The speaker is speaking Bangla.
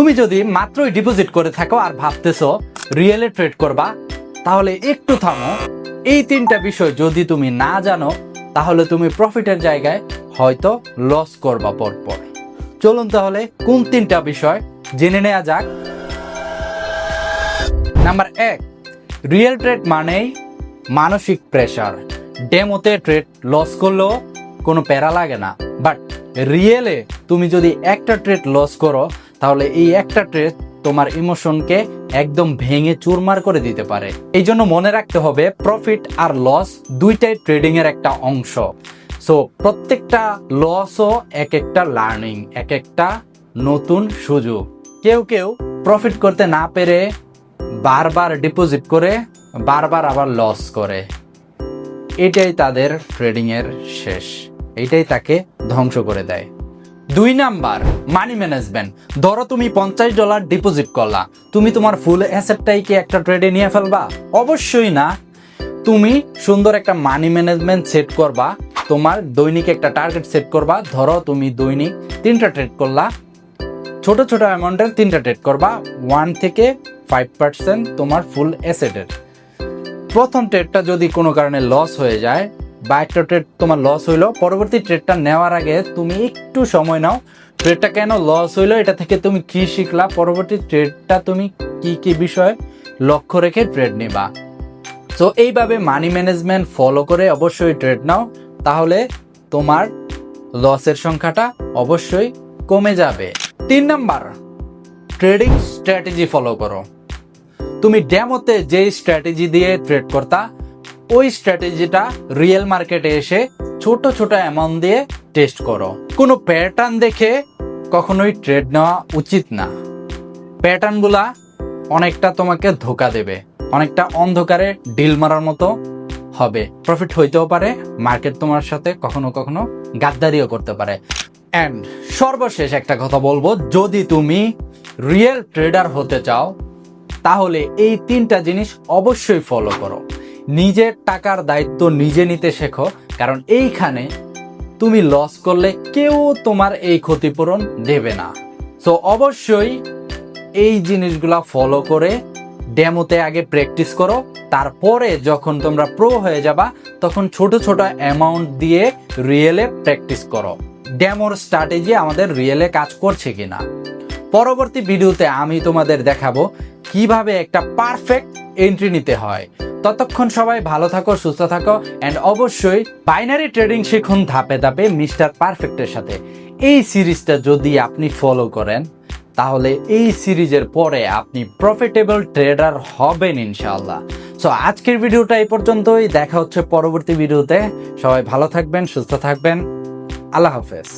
তুমি যদি মাত্রই ডিপোজিট করে থাকো আর ভাবতেছো রিয়েলে ট্রেড করবা, তাহলে একটু থামো। এই তিনটা বিষয় যদি তুমি না জানো, তাহলে তুমি প্রফিটের জায়গায় হয়তো লস করবা পরপর। চলুন তাহলে কোন তিনটা বিষয় জেনে নেওয়া যাক। নাম্বার এক রিয়েল ট্রেড মানেই মানসিক প্রেশার ডেমোতে ট্রেড লস করলেও কোনো প্যারা লাগে না। বাট রিয়েলে তুমি যদি একটা ট্রেড লস করো তাহলে এই একটা ট্রেড তোমার ইমোশনকে একদম ভেঙে চুরমার করে দিতে পারে। এই জন্য মনে রাখতে হবে প্রফিট আর লস দুইটাই ট্রেডিং এর একটা অংশ। সো প্রত্যেকটা লসও এক একটা লার্নিং এক একটা নতুন সুযোগ। কেউ কেউ প্রফিট করতে না পেরে বারবার ডিপোজিট করে, বারবার আবার লস করে। এটাই তাদের ট্রেডিং এর শেষ। এটাই তাকে ধ্বংস করে দেয়। দুই নাম্বার মানি ম্যানেজমেন্ট ধরো তুমি পঞ্চাশ ডলার ডিপোজিট করলা। তুমি তোমার ফুল অ্যাসেটটাই কি একটা ট্রেডে নিয়ে ফেলবা? অবশ্যই না। তুমি সুন্দর একটা মানি ম্যানেজমেন্ট সেট করবা। তোমার দৈনিক একটা টার্গেট সেট করবা। ধরো তুমি দৈনিক তিনটা ট্রেড করলা। ছোট ছোট অ্যামাউন্টের তিনটা ট্রেড করবা। ওয়ান থেকে ফাইভ পার্সেন্ট তোমার ফুল অ্যাসেটের প্রথম ট্রেডটা যদি কোনো কারণে লস হয়ে যায় বা একটা ট্রেড তোমার লস হইল, পরবর্তী ট্রেডটা নেওয়ার আগে তুমি একটু সময় নাও। ট্রেডটা কেন লস হইল, এটা থেকে তুমি কি শিখলা? পরবর্তী ট্রেডটা তুমি কি কি বিষয় লক্ষ্য রেখে ট্রেড নিবা। সো এইভাবে মানি ম্যানেজমেন্ট ফলো করে অবশ্যই ট্রেড নাও, তাহলে তোমার লসের সংখ্যাটা অবশ্যই কমে যাবে। তিন নাম্বার ট্রেডিং স্ট্র্যাটেজি ফলো করো। তুমি ডেমোতে যে স্ট্র্যাটেজি দিয়ে ট্রেড করতা ওই স্ট্র্যাটেজিটা রিয়েল মার্কেটে এসে ছোট ছোট অ্যামাউন্ট দিয়ে টেস্ট করো। কোনো প্যাটার্ন দেখে কখনোই ট্রেড নেওয়া উচিত না। প্যাটার্নগুলা অনেকটা তোমাকে ধোকা দেবে। অনেকটা অন্ধকারে ডিল মারার মতো হবে। প্রফিট হইতেও পারে মার্কেট তোমার সাথে কখনো কখনো গাদ্দারিও করতে পারে। অ্যান্ড সর্বশেষ একটা কথা বলব, যদি তুমি রিয়েল ট্রেডার হতে চাও, তাহলে এই তিনটা জিনিস অবশ্যই ফলো করো। নিজের টাকার দায়িত্ব নিজে নিতে শেখো, কারণ এইখানে তুমি লস করলে কেউ তোমার এই ক্ষতিপূরণ দেবে না। সো অবশ্যই এই জিনিসগুলা ফলো করে ডেমোতে আগে প্র্যাকটিস করো, তারপরে যখন তোমরা প্রো হয়ে যাবা, তখন ছোট ছোট অ্যামাউন্ট দিয়ে রিয়েলে প্র্যাকটিস করো। ডেমোর স্ট্র্যাটেজি আমাদের রিয়েলে কাজ করছে কিনা। পরবর্তী ভিডিওতে আমি তোমাদের দেখাবো কীভাবে একটা পারফেক্ট এন্ট্রি নিতে হয়। ততক্ষণ সবাই ভালো থাকো, সুস্থ থাকো অ্যান্ড অবশ্যই বাইনারি ট্রেডিং শিখুন ধাপে ধাপে মিস্টার পারফেক্টের সাথে। এই সিরিজটা যদি আপনি ফলো করেন, তাহলে এই সিরিজের পরে আপনি প্রফিটেবল ট্রেডার হবেন ইনশাআল্লাহ। সো আজকের ভিডিওটা এই পর্যন্তই। দেখা হচ্ছে পরবর্তী ভিডিওতে। সবাই ভালো থাকবেন, সুস্থ থাকবেন। আল্লাহ হাফেজ।